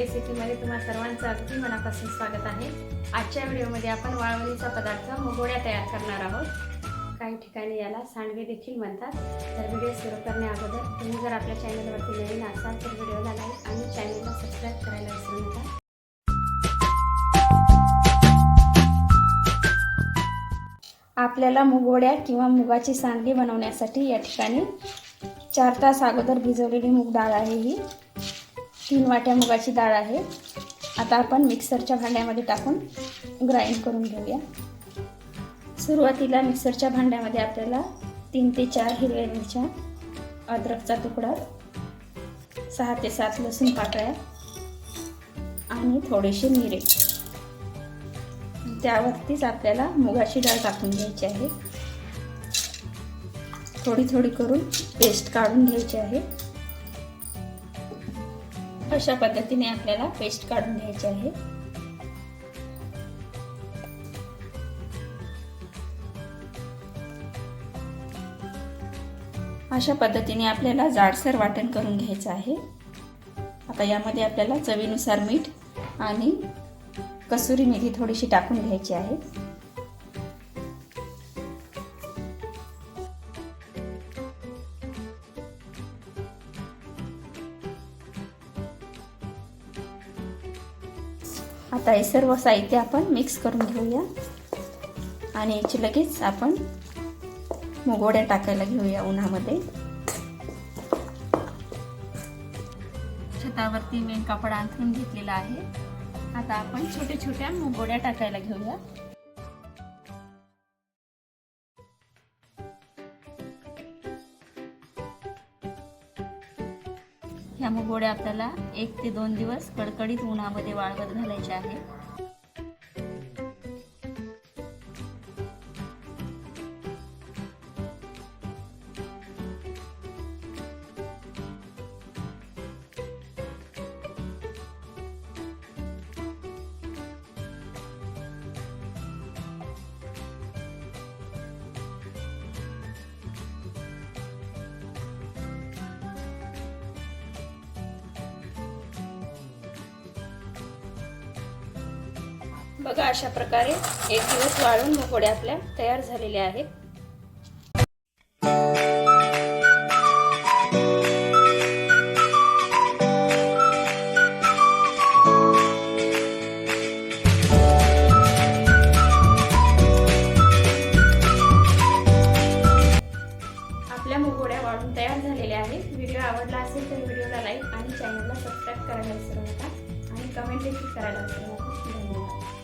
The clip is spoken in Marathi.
रेसिपीमध्ये तुम्हा सर्वांचं अगदी मनापासून स्वागत आहे. आजच्या व्हिडिओमध्ये आपण वाळवणीचा पदार्थ मुगोड्या तयार करणार आहोत. काही ठिकाणी याला सांडगे देखील म्हणतात. तर व्हिडिओ सुरू करण्याअगोदर तुम्ही जर आपल्या चॅनलवरती नवीन असाल तर व्हिडिओला लाईक आणि चॅनलला सबस्क्राईब करायला विसरू नका. आपल्याला मुगोड्या किंवा मुगाची सांडगी बनवण्यासाठी या ठिकाणी चार तास अगोदर भिजवलेली मूग डाळ आहे ही. तीन वाट्या मुगाची डाळ आहे. आता आपण मिक्सरच्या भांड्यामध्ये टाकून ग्राइंड करून घेऊया. सुरुवातीला मिक्सरच्या भांड्यामध्ये आपल्याला तीन ते चार हिरव्या मिरच्या अद्रकचा तुकडा सहा ते सात लसूण पाकळ्या आणि थोडेसे मिरे. त्यावरतीच आपल्याला मुगाची डाळ टाकून घ्यायची आहे. थोडी थोडी करून पेस्ट काढून घ्यायची आहे. अशा पद्धतीने आपल्याला पेस्ट काढून घ्यायची आहे. अशा पद्धतीने आपल्याला जाडसर वाटण करून घ्यायचं आहे. आता यामध्ये आपल्याला चवीनुसार मीठ आणि कसुरी मेथी थोडीशी टाकून घ्यायची आहे. आता हे सर्व साहित्य आपण मिक्स करून घेऊया. आणि याची लगेच आपण मुगोड्या टाकायला घेऊया उन्हामध्ये. छतावरती मेन कापड अंथरून घेतलेला आहे. आता आपण छोट्या छोट्या मुगोड्या टाकायला घेऊया. ह्या मुगोड्या आपल्याला एक ते दोन दिवस कडकडीत उन्हामध्ये वाळवत घालायच्या आहेत बघा अशा प्रकारे एक दिवस वाळून मुगोड्या आपल्या तयार झालेल्या आहेत. आपल्या मुकोड्या वाळून तयार झालेल्या आहेत. व्हिडिओ आवडला असेल तर व्हिडिओला लाईक आणि चॅनलला सबस्क्राईब करायला विसरू नका. आणि कमेंट देखील करायला विसरू नका. धन्यवाद.